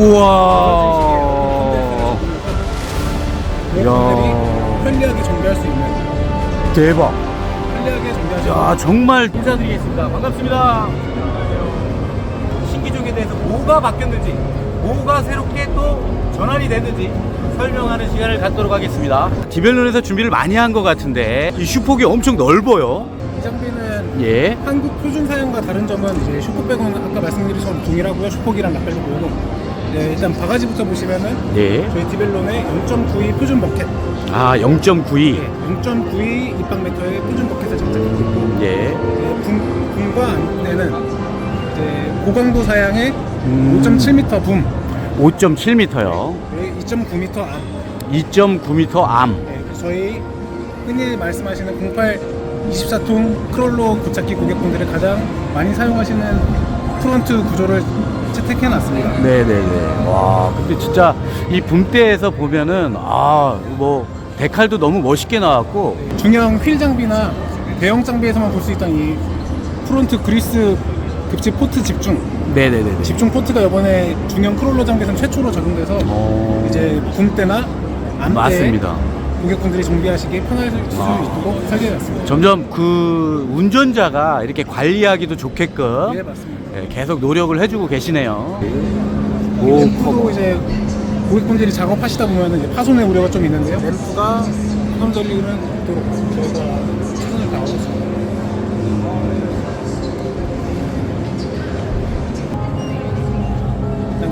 우와. 야. 편리하게 정비할 수 있는 대박. 편리하게 정비할 수 야, 정말 인사드리겠습니다. 반갑습니다. 신기족에 대해서 뭐가 바뀌었는지, 뭐가 새롭게 또 전환이 됐는지 설명하는 시간을 갖도록 하겠습니다. 디벨론에서 준비를 많이 한 것 같은데 이 슈폭이 엄청 넓어요. 이 장비는 예. 한국 표준 사양과 다른 점은 이제 슈퍼백은 아까 말씀드린 것처럼 동일하고요. 슈퍼기랑 라펠로고요. 네, 일단 바가지부터 보시면은 예. 저희 디벨론의 0.92 표준 버켓, 아, 0.92. 네, 0.92 입방 미터의 표준 버켓을 장착하고 있고 예. 네, 붐, 붐과 안에는 이제 고강도 사양의 음. 5.7m 붐, 5.7m요. 네, 2.9m 암. 2.9m 암. 네, 저희 흔히 말씀하시는 08 24통 크롤로 구착기 고객분들이 가장 많이 사용하시는 프론트 구조를 채택해 놨습니다. 네네네. 와, 근데 진짜 이 붐대에서 보면은, 아, 뭐, 데칼도 너무 멋있게 나왔고, 중형 휠 장비나 대형 장비에서만 볼 수 있던 이 프론트 그리스 급지 포트 집중 네네네. 집중 포트가 이번에 중형 크롤러 장비에서는 최초로 적용돼서 어, 이제 붐 때나 암때 맞습니다. 고객분들이 정비하시기 편할 수 아. 있도록 설계해놨습니다. 점점 그 운전자가 이렇게 관리하기도 좋게끔 네 맞습니다. 예, 계속 노력을 해주고 계시네요. 오, 램프도 이제 고객분들이 작업하시다 보면 이제 파손의 우려가 좀 있는데요. 램프가 파손 전리는 또 저희가 최선을 다하고 있습니다.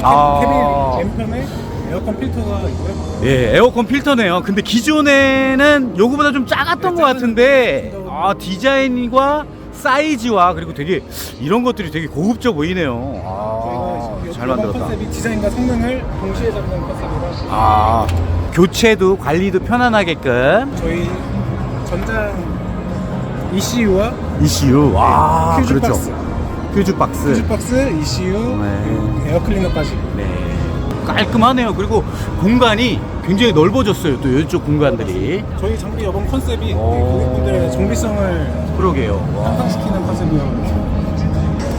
아. 캐빈 왼편에 에어컨 필터가 있고요. 예, 에어컨 필터네요. 근데 기존에는 요거보다 좀 작았던 네, 것 같은데, 아, 디자인과 사이즈와 그리고 되게 이런 것들이 되게 고급져 보이네요. 아, 저희가 잘 만들었다. 컨셉이 디자인과 성능을 동시에 잡는 컨셉이라 아, 교체도 관리도 편안하게끔. 저희 전장 ECU와 ECU, 와, 퓨즈 그렇죠. 박스, 퓨즈 박스. 퓨즈 박스, ECU, 네. 에어 클리너까지 네. 깔끔하네요. 그리고 공간이 굉장히 넓어졌어요. 또 이쪽 공간들이. 저희 장비 여번 컨셉이 오. 고객분들의 정비성을 그러게요. 와. 향상시키는 컨셉이어서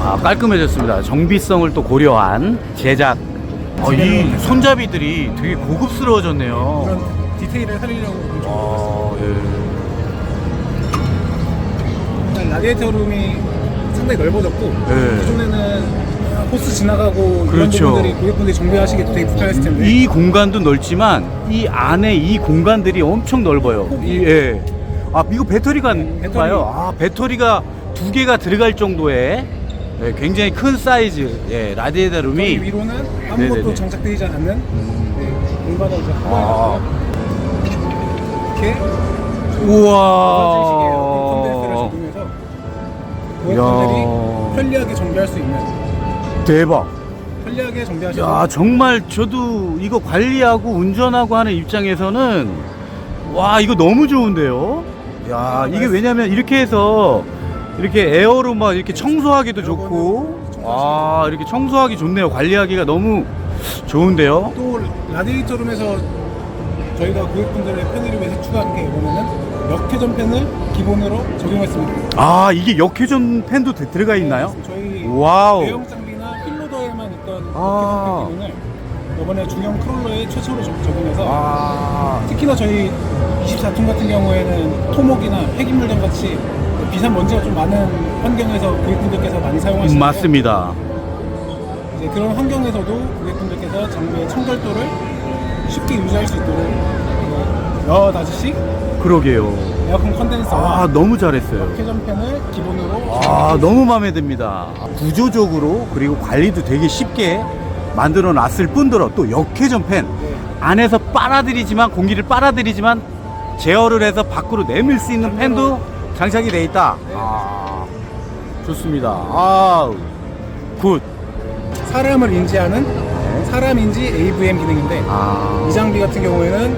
아, 깔끔해졌습니다. 정비성을 또 고려한 제작. 어, 이 손잡이들이 되게 고급스러워졌네요. 이런 디테일을 살리려고 좀 아, 예. 일단 라디에이터 룸이 상당히 넓어졌고 네. 기존에는 호스 지나가고 그렇죠. 이런 부분들이 고객분들이 정비하시기 되게 불편했을 텐데 이 공간도 넓지만 이 안에 이 공간들이 엄청 넓어요. 이, 예. 아 이거 배터리가 배터리. 봐요. 아 배터리가 두 개가 들어갈 정도의 예, 굉장히 큰 사이즈 예, 라디에이터 저희 룸이 위로는 아무것도 네네네. 장착되지 않는 네, 공간을 이제 아. 이렇게 우와. 컨덴서를 적용해서 고객분들이 이야. 편리하게 정비할 수 있는 대박. 편리하게 정비하시는 야 정말 저도 이거 관리하고 운전하고 하는 입장에서는 와 이거 너무 좋은데요. 야 이게 왜냐면 이렇게 해서 이렇게 에어로 막 이렇게 청소하기도 좋고 아 이렇게 청소하기 좋네요. 관리하기가 너무 좋은데요. 또 라디에이터 룸에서 저희가 고객분들의 편의를 위해서 추가한 게 이번에는 역회전 팬을 기본으로 적용했습니다. 아 이게 역회전 팬도 드- 들어가 있나요? 저희 와우. 대형 장 아. 팬 기능을 이번에 중형 크롤러에 최초로 적- 적용해서 아 특히나 저희 24톤 같은 경우에는 토목이나 폐기물점 같이 비산 먼지가 좀 많은 환경에서 고객분들께서 많이 사용하시는 음, 맞습니다. 이제 그런 환경에서도 고객분들께서 장비의 청결도를 쉽게 유지할 수 있도록 여 다지씩 그러게요. 에어컨 컨덴서와 아 너무 잘했어요. 회전 팬을 기본으로 아 너무 마음에 듭니다. 구조적으로 그리고 관리도 되게 쉽게 만들어 놨을 뿐더러 또 역회전 팬 네. 안에서 빨아들이지만 공기를 빨아들이지만 제어를 해서 밖으로 내밀 수 있는 팬도 장착이 돼 있다. 아 좋습니다. 아굿. 사람을 인지하는 사람 인지 AVM 기능인데 아, 이 장비 같은 경우에는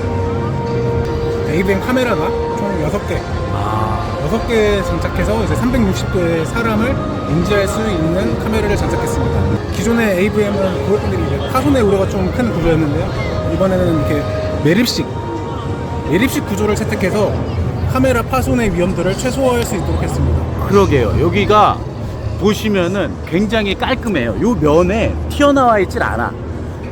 AVM 카메라가 총 6개 아, 6개 장착해서 이제 360도의 사람을 인지할 수 있는 카메라를 장착했습니다. 기존의 AVM은 고객분들이 이제 파손의 우려가 좀 큰 구조였는데요. 이번에는 이렇게 매립식, 매립식 구조를 채택해서 카메라 파손의 위험들을 최소화할 수 있도록 했습니다. 그러게요 여기가 보시면은 굉장히 깔끔해요 요 면에 튀어나와 있질 않아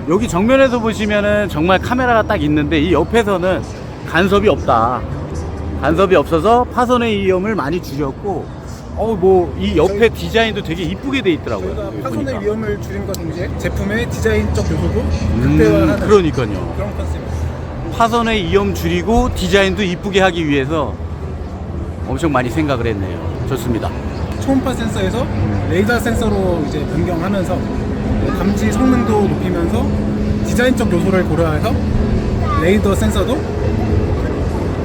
여기 정면에서 보시면은 정말 카메라가 딱 있는데 이 옆에서는 간섭이 없다. 간섭이 없어서 파손의 위험을 많이 줄였고, 어, 뭐, 이 옆에 디자인도 되게 이쁘게 돼 있더라고요. 저희가 파손의 보니까. 위험을 줄인 건 동시에 제품의 디자인적 요소도 음, 극대화하는 그러니까요. 그런 컨셉입니다. 파손의 위험 줄이고 디자인도 이쁘게 하기 위해서 엄청 많이 생각을 했네요. 좋습니다. 초음파 센서에서 레이더 센서로 이제 변경하면서 감지 성능도 높이면서 디자인적 요소를 고려해서 레이더 센서도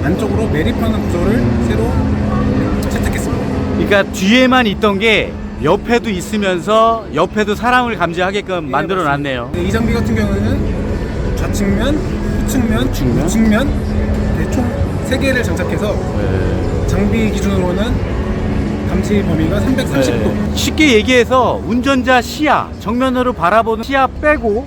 안쪽으로 매립하는 구조를 새로 채택했습니다. 그러니까 뒤에만 있던 게 옆에도 있으면서 옆에도 사람을 감지하게끔 만들어 놨네요. 네, 이 장비 같은 경우에는 좌측면, 우측면, 우측면? 우측면 네, 총 3개를 장착해서 네. 장비 기준으로는 감지 범위가 330도 네. 쉽게 얘기해서 운전자 시야 정면으로 바라보는 시야 빼고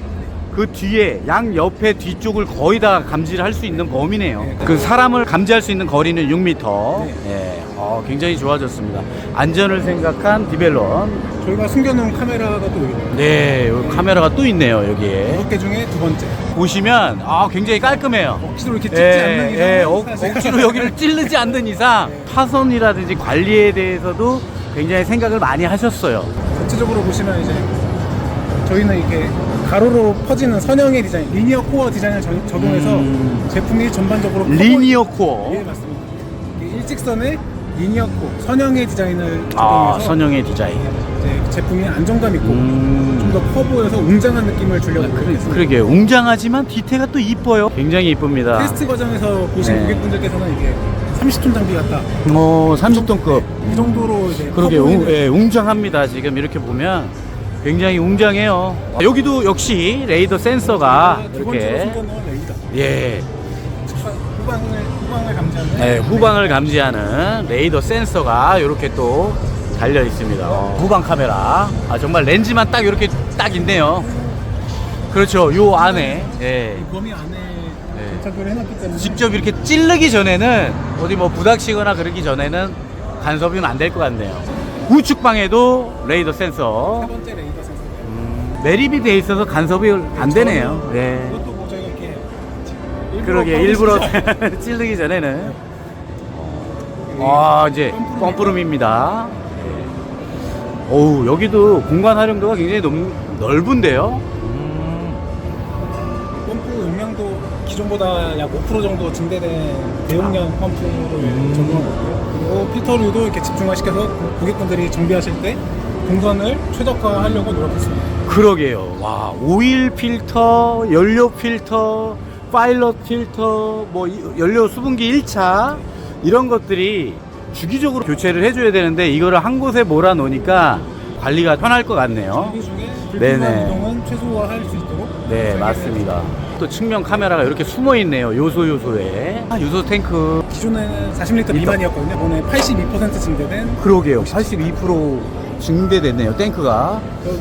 그 뒤에 양 옆에 뒤쪽을 거의 다 감지를 할 수 있는 범위네요. 네. 그 사람을 감지할 수 있는 거리는 6m. 네. 예. 어, 굉장히 좋아졌습니다. 안전을 생각한 디벨론. 저희가 숨겨놓은 카메라가 또 여기 있네요. 네, 여기 카메라가 또 있네요. 여기에 6개 중에 두 번째 보시면 아 굉장히 깔끔해요. 억지로 이렇게 예, 않는 이상 예, 억, 억지로 여기를 찌르지 않는 이상 파손이라든지 관리에 대해서도 굉장히 생각을 많이 하셨어요. 전체적으로 보시면 이제 저희는 이렇게 가로로 퍼지는 선형의 디자인, 리니어 코어 디자인을 적- 적용해서 음. 제품이 전반적으로 커버- 리니어 코어. 예 맞습니다. 이게 일직선의 리니어 코어, 선형의 디자인을 아, 적용해서 선형의 디자인. 이제 제품이 안정감 있고 음. 좀 더 커 보여서 웅장한 느낌을 주려고 노력했습니다. 그러게 웅장하지만 디테가 또 이뻐요. 굉장히 이쁩니다. 테스트 과정에서 보신 네. 고객분들께서는 이게 30톤 장비 같다. 어, 30톤급. 이 정도로 이제 그러게 커 웅, 보이는 예, 웅장합니다. 지금 이렇게 보면 굉장히 웅장해요. 여기도 역시 레이더 센서가 이렇게. 예, 후방을 후방을 감지하는 네, 후방을 감지하는 레이더 센서가 이렇게 또 달려 있습니다. 어, 후방 카메라. 아, 정말 렌즈만 딱 이렇게 딱 있네요. 그렇죠. 요 안에 예. 이 범위 안에 네. 장착을 해놨기 때문에 직접 이렇게 찌르기 전에는 어디 뭐 부닥치거나 그러기 전에는 간섭이면 안될 것 같네요. 우측 방에도 레이더 센서 세 번째 레이더 센서. 음, 매립이 돼 있어서 간섭이 안 되네요. 네. 이것도 뭐 저희가 이렇게 그러게 일부러. 찌르기 전에는 아 이제 펌프룸입니다. 어우 여기도 공간 활용도가 굉장히 넓, 넓은데요. 기존보다 약 5% 정도 증대된 대용량 펌프로 음. 적용하고 있고요. 그리고 필터류도 이렇게 집중화시켜서 고객분들이 정비하실 때 공간을 최적화하려고 노력했습니다. 그러게요. 와 오일 필터, 연료 필터, 파일럿 필터, 뭐 이- 연료 수분기 1차 이런 것들이 주기적으로 교체를 해줘야 되는데 이거를 한 곳에 몰아 놓으니까 관리가 편할 것 같네요. 장비 중에 네네. 불필요한 이동은 최소화할 수 있도록 네, 맞습니다. 또 측면 카메라가 이렇게 숨어 있네요. 요소 요소에. 아, 요소 탱크. 기존에는 40리터 미만이었거든요. 이번에 82% 증대된 그러게요. 82% 증대됐네요. 탱크가. 저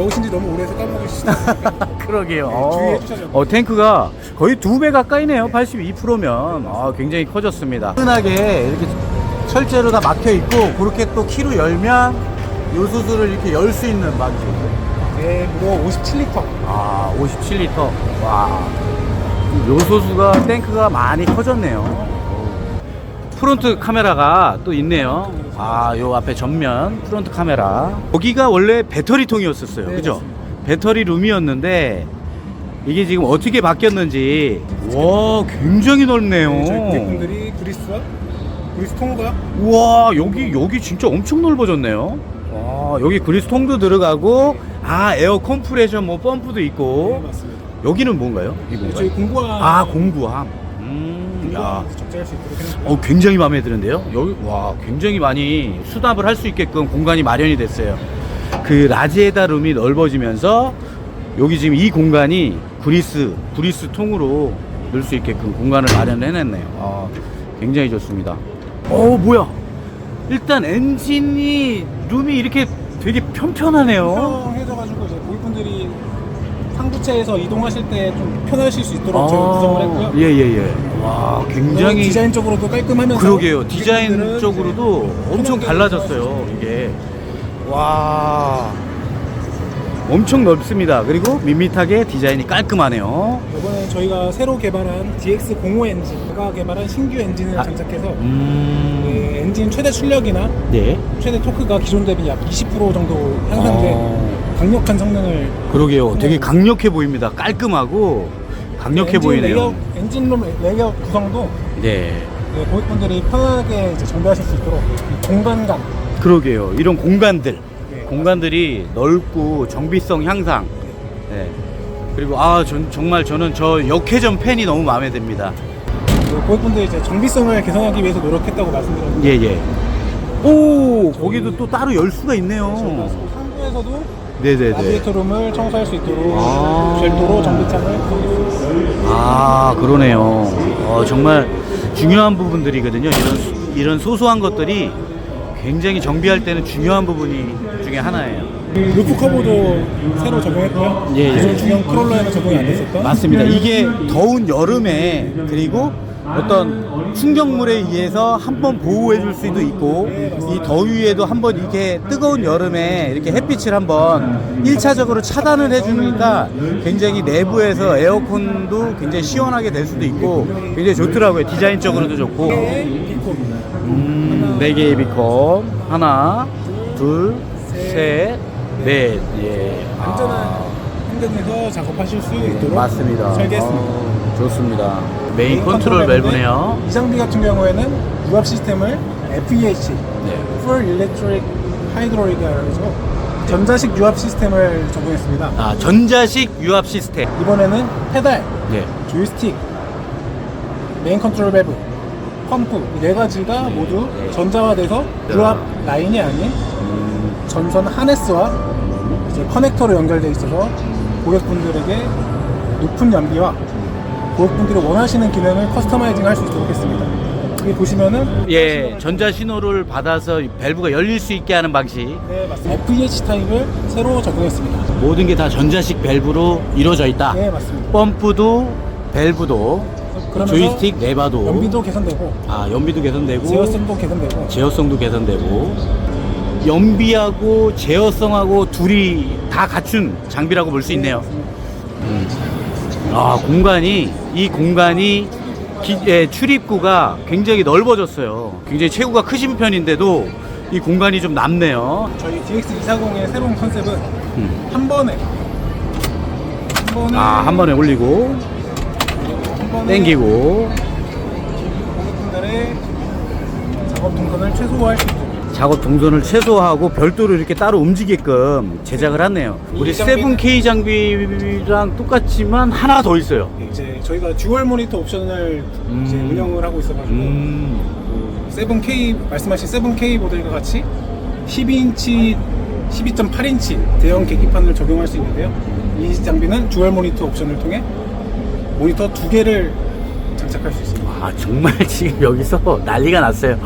넣으신 지 너무 오래해서 까먹으시죠? 그러게요. 네, 어, 주의해 주셔야죠. 어, 탱크가 거의 두 배 가까이네요. 82%면. 아, 굉장히 커졌습니다. 흔하게 이렇게 철제로 다 막혀 있고 그렇게 또 키로 열면 요소수를 이렇게 열 수 있는 방식. 네, 무려 57리터. 아, 57리터. 와. 요소수가 탱크가 많이 커졌네요. 프론트 카메라가 또 있네요. 아, 요 앞에 전면 프론트 카메라. 여기가 원래 배터리 통이었었어요. 네, 그죠? 배터리 룸이었는데 이게 지금 어떻게 바뀌었는지 와, 굉장히 넓네요. 네, 저희 고객분들이 그리스와 그리스 통과 우와 여기 여기 진짜 엄청 넓어졌네요. 와 여기 그리스통도 들어가고 아 에어 컴프레션 뭐 펌프도 있고 네, 맞습니다. 여기는 뭔가요? 이 네, 저희 뭔가요? 공부와 아 공구함. 음, 야, 공부하면서 적재할 수 있도록 해놨고요. 어 굉장히 마음에 드는데요. 여기 와 굉장히 많이 수납을 할 수 있게끔 공간이 마련이 됐어요. 그 라지에다 룸이 넓어지면서 여기 지금 이 공간이 그리스 그리스 통으로 넣을 수 있게끔 공간을 마련해냈네요. 아, 굉장히 좋습니다. 어 뭐야? 일단 엔진이 룸이 이렇게 되게 편편하네요. 해져가지고 이제 고객분들이 상부체에서 이동하실 때 좀 편하실 수 있도록 저희가 구성을 했고요. 아, 예예예. 와 굉장히 디자인적으로도 깔끔하면서 그러게요. 고객분들은 디자인적으로도 엄청 편하게 달라졌어요. 이게 와 엄청 넓습니다. 그리고 밋밋하게 디자인이 깔끔하네요. 이번에 저희가 새로 개발한 DX05 엔진가 개발한 신규 엔진을 아. 장착해서 음, 그 엔진 최대 출력이나 네. 최대 토크가 기존 대비 약 20% 정도 향상된 어, 강력한 성능을 그러게요. 되게 강력해 보입니다. 깔끔하고 강력해 엔진 보이네요. 레이아웃, 엔진룸 레이아웃 구성도 네. 네, 고객분들이 편하게 이제 정비하실 수 있도록 이 공간감 그러게요. 이런 공간들, 네. 공간들이 넓고 정비성 향상. 네. 그리고 아, 전, 정말 저는 저 역회전 팬이 너무 마음에 듭니다. 그 고객분들이 이제 정비성을 개선하기 위해서 노력했다고 말씀드렸는데 예, 예. 오, 거기도 또 따로 열 수가 있네요. 상부에서도 네네네. 라디에이터 룸을 청소할 수 있도록 아. 별도로 전기창을 아, 그러네요. 어, 정말 중요한 부분들이거든요. 이런, 수- 이런 소소한 것들이 굉장히 정비할 때는 중요한 부분이 중에 하나예요. 루프 커버도 새로 적용했고요. 예, 예. 기존 중형 크롤러에는 적용이 안 됐었던 맞습니다. 이게 더운 여름에 그리고 어떤 충격물에 의해서 한 번 보호해 줄 수도 있고 이 더위에도 한 번 이렇게 뜨거운 여름에 이렇게 햇빛을 한번 1차적으로 차단을 해 주니까 굉장히 내부에서 에어컨도 굉장히 시원하게 될 수도 있고 굉장히 좋더라고요. 디자인적으로도 좋고. 비코입니다. 음, 네 개의 비컵. 하나, 둘, 셋, 넷. 예. 안전한 아. 환경에서 작업하실 수 있도록 맞습니다. 설계했습니다. 어, 좋습니다. 메인 컨트롤 밸브네요. 이 장비 같은 경우에는 유압 시스템을 FEH, 네. Full Electric Hydraulic이라고 해서 전자식 유압 시스템을 적용했습니다. 아, 전자식 유압 시스템. 이번에는 페달, 네. 조이스틱, 메인 컨트롤 밸브, 펌프 이 네 가지가 모두 전자화돼서 유압 라인이 아닌 음, 전선 하네스와 이제 커넥터로 연결되어 있어서 고객분들에게 높은 연비와 고객분들이 원하시는 기능을 커스터마이징 할 수 있도록 했습니다. 여기 보시면은 예, 전자 신호를 받아서 밸브가 열릴 수 있게 하는 방식. 네, 맞습니다. FEH 타입을 새로 적용했습니다. 모든 게 다 전자식 밸브로 이루어져 있다. 네, 맞습니다. 펌프도 밸브도 그러면서 조이스틱 레바도 연비도 개선되고 아, 연비도 개선되고 제어성도 개선되고 제어성도 개선되고 연비하고 제어성하고 둘이 다 갖춘 장비라고 볼 수 있네요. 음. 아 공간이 이 공간이 기- 예, 출입구가 굉장히 넓어졌어요. 굉장히 체구가 크신 편인데도 이 공간이 좀 남네요. 저희 DX240의 새로운 컨셉은 음. 한 번에 한 번에 아한 번에 올리고 한 번에 땡기고 고객분들의 작업 동선을 최소화할 수 있도록 작업 동선을 최소화하고 별도로 이렇게 따로 움직이게끔 제작을 했네요. 우리 이 장비는- 7K 장비랑 똑같지만 하나 더 있어요. 이제 저희가 듀얼 모니터 옵션을 이제 음. 운영을 하고 있어가지고 음. 7K 말씀하신 7K 모델과 같이 12인치, 12.8인치 대형 계기판을 적용할 수 있는데요. 이 장비는 듀얼 모니터 옵션을 통해 모니터 두 개를 장착할 수 있습니다. 아 정말 지금 여기서 난리가 났어요.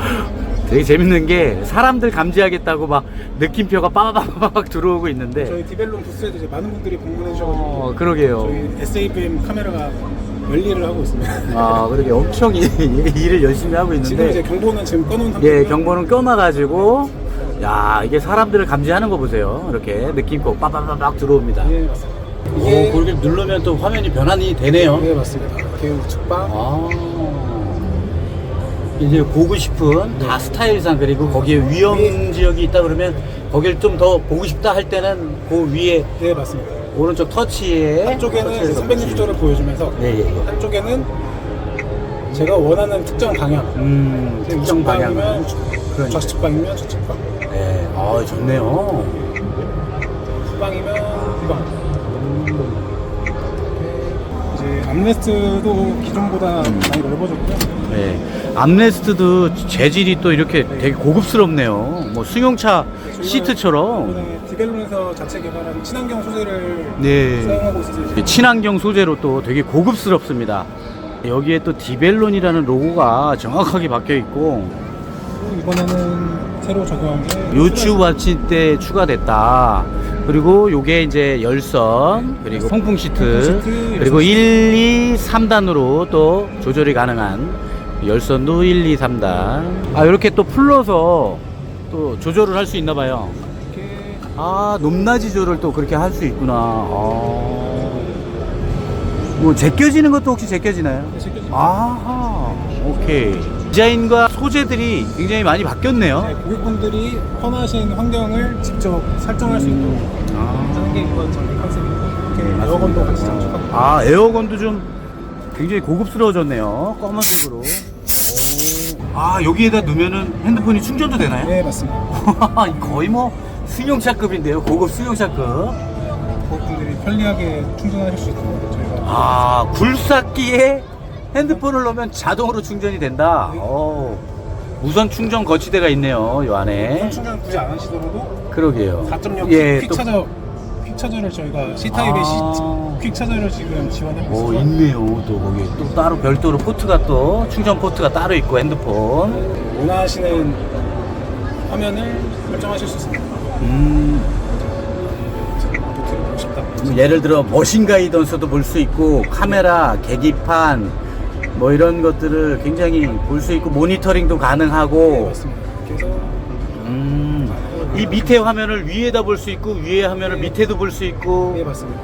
되게 재밌는 게 사람들 감지하겠다고 막 느낌표가 빠바바바박 들어오고 있는데 저희 디벨론 부스에도 이제 많은 분들이 방문해 주셔가지고 어 그러게요. 저희 SAVM 카메라가 열일을 하고 있습니다. 아 그러게 엄청 이- 이- 일을 열심히 하고 지금 이제 있는데 경보는 지금 꺼놓은 상태고요. 예 경보는 껴놔가지고 야 이게 사람들을 감지하는 거 보세요. 이렇게 느낌표 빠바바박 들어옵니다. 예, 맞습니다. 오 이게 그렇게 누르면 또 화면이 변환이 되네요. 네, 맞습니다. 이렇게 우측방 아 이제 보고 싶은 다 스타일상 그리고 거기에 위험 지역이 있다 그러면 거길 좀 더 보고 싶다 할 때는 그 위에 네, 맞습니다. 오른쪽 터치에 한쪽에는 이제 터치해서 360도를 보여주면서 네, 예, 예. 한쪽에는 제가 원하는 특정 방향 음 특정 방향 우측방이면 그러니까. 좌측 방이면 좌측 방 네, 아 좋네요. 후방이면 후방 이제 암레스트도 기존보다 음. 많이 넓어졌고요 네, 암레스트도 재질이 또 이렇게 되게 고급스럽네요. 뭐 승용차 시트처럼. 이번에 디벨론에서 자체 개발한 친환경 소재를 네. 사용하고 있어요 친환경 소재로 또 되게 고급스럽습니다. 여기에 또 디벨론이라는 로고가 정확하게 박혀 있고 이번에는 새로 적용한 게 요추 받침대 추가됐다. 그리고 요게 이제 열선, 그리고 통풍 시트, 통풍 시트, 그리고 열선 1, 2, 3단으로 또 조절이 가능한 열선도 1, 2, 3단. 아, 이렇게 또 풀러서 또 조절을 할 수 있나 봐요. 아, 높낮이 조절을 또 그렇게 할 수 있구나. 아. 뭐, 제껴지는 것도 혹시 제껴지나요? 제껴지죠. 아하, 오케이. 디자인과 소재들이 굉장히 많이 바뀌었네요. 네, 고객분들이 편하신 환경을 직접 설정할 수 있도록 아. 하는 게 이번 전기 컨셉이고 이렇게 에어건도 같이 장착하고 아, 에어건도 좀 굉장히 고급스러워졌네요. 검은색으로. 아, 여기에다 넣으면은 핸드폰이 충전도 되나요? 네 맞습니다 거의 뭐 승용차급인데요. 고급 승용차급. 고객분들이 편리하게 충전하실 수 있도록 저희가 아, 굴삭기에 핸드폰을 넣으면 자동으로 충전이 된다. 오, 무선 충전 거치대가 있네요. 이 안에. 충전 굳이 안 하시더라도 그러게요. 4.0 예, 퀵 또- 차저 퀵 차저를 저희가 C 타입의 아. 퀵 차저를 지금 지원하고 오, 있어서 있네요. 또 거기 또 따로 별도로 포트가 또 충전 포트가 따로 있고 핸드폰. 원하시는 화면을 설정하실 수 있습니다. 음, 노트를 보고 싶다. 뭐 예를 들어 머신 가이던스도 볼 수 있고 카메라, 계기판 뭐 이런 것들을 굉장히 볼 수 있고 모니터링도 네, 가능하고 맞습니다. 그래서 음, 이 밑에 화면을 위에다 볼 수 있고 위에 화면을 네. 밑에도 볼 수 있고 네 맞습니다.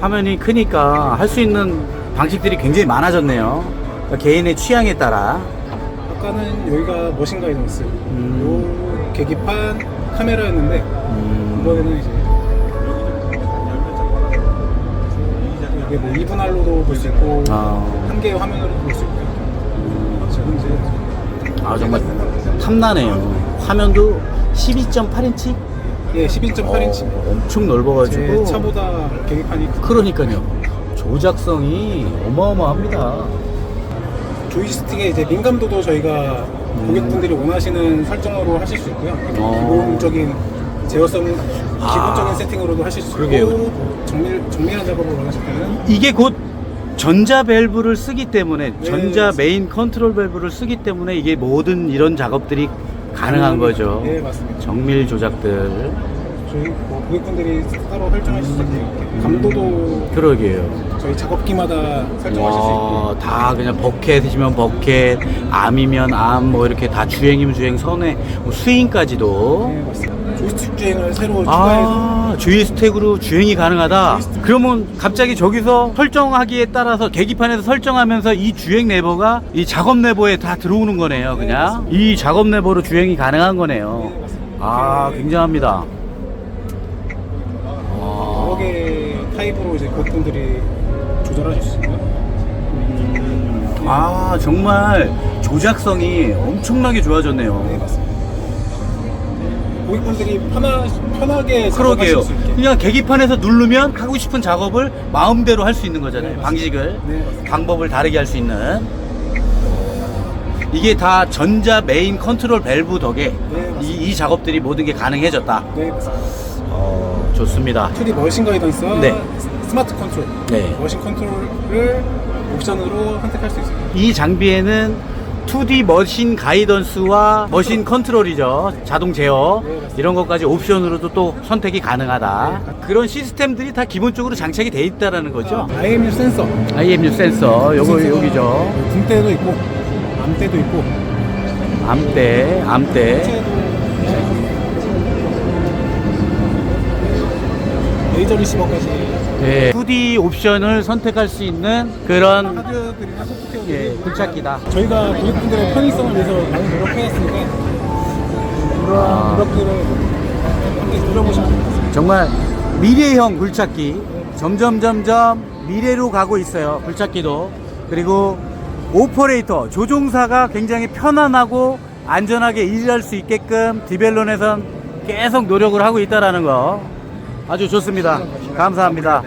화면이 크니까 할 수 있는 방식들이 굉장히 많아졌네요. 그러니까 개인의 취향에 따라. 아까는 여기가 머신 가이던스, 음. 요 계기판 카메라였는데 음, 이번에는 이제 이게 뭐 2분 할로도 볼 수 있고 아. 한 개의 화면으로 볼수 있고요. 지금 이제 아 정말 탐나네요. 화면도 12.8인치? 예 12.8인치 엄청 넓어가지고. 제 차보다 계기판이 크- 그러니까요. 조작성이 어마어마합니다. 조이스틱의 이제 민감도도 저희가 고객분들이 원하시는 설정으로 하실 수 있고요. 음. 어. 기본적인 제어성 아. 기본적인 세팅으로도 하실 수 그러게요. 있고 정밀 정밀한 작업을 원하실 때는 이게 곧 전자 밸브를 쓰기 때문에 네, 전자. 메인 컨트롤 밸브를 쓰기 때문에 이게 모든 이런 작업들이 가능한 거죠. 네 맞습니다. 정밀 조작들. 저희 뭐 고객분들이 따로 설정하실 수 있게 감도도 그러게요. 저희 작업기마다 설정하실 수 있고 와, 다 그냥 버켓이면 버켓, 암이면 암, 뭐 이렇게 다 주행이면 주행, 선에 뭐 스윙까지도. 네 맞습니다. 조이스틱 주행을 새로 추가해서 아, 주의스택으로 주행이 가능하다. 그러면 갑자기 저기서 설정하기에 따라서 계기판에서 설정하면서 이 주행 레버가 이 작업 레버에 다 들어오는 거네요, 네, 그냥. 이 작업 레버로 주행이 가능한 거네요. 네. 아, 굉장합니다. 여러 와. 개 타입으로 이제 고객분들이 조절하실 수 있고요. 아, 정말 조작성이 엄청나게 좋아졌네요. 네 맞습니다. 고객분들이 편하, 편하게 그러게요. 작업하실 수 있게 그냥 계기판에서 누르면 하고 싶은 작업을 마음대로 할 수 있는 거잖아요. 네, 맞습니다. 방식을. 네, 맞습니다. 방법을 다르게 할 수 있는. 이게 다 전자 메인 컨트롤 밸브 덕에 네, 맞습니다. 이, 이 작업들이 모든 게 가능해졌다. 네 맞습니다. 어, 좋습니다. 2D 머신 가이던스와 네. 스마트 컨트롤 네. 머신 컨트롤을 옵션으로 선택할 수 있습니다. 이 장비에는 2D 머신 가이던스와 머신 컨트롤이죠. 자동 제어. 이런 것까지 옵션으로도 또 선택이 가능하다. 그런 시스템들이 다 기본적으로 장착이 돼 있다라는 거죠. IMU 센서 IMU 센서 요거 여기죠 등대도 있고 암대도 있고 암대 암대 레이저 리시버까지 네. 2D 옵션을 선택할 수 있는 그런 하드웨어들이나 소프트웨어들이 예, 굴착기다 저희가 고객분들의 편의성을 위해서 많이 노력해왔으니까 그런 아. 노력들을 함께 누려보시면 좋겠습니다. 정말 미래형 굴착기 점점 점점 미래로 가고 있어요 굴착기도 그리고 오퍼레이터 조종사가 굉장히 편안하고 안전하게 일할 수 있게끔 디벨론에선 계속 노력을 하고 있다라는 거 아주 좋습니다. 감사합니다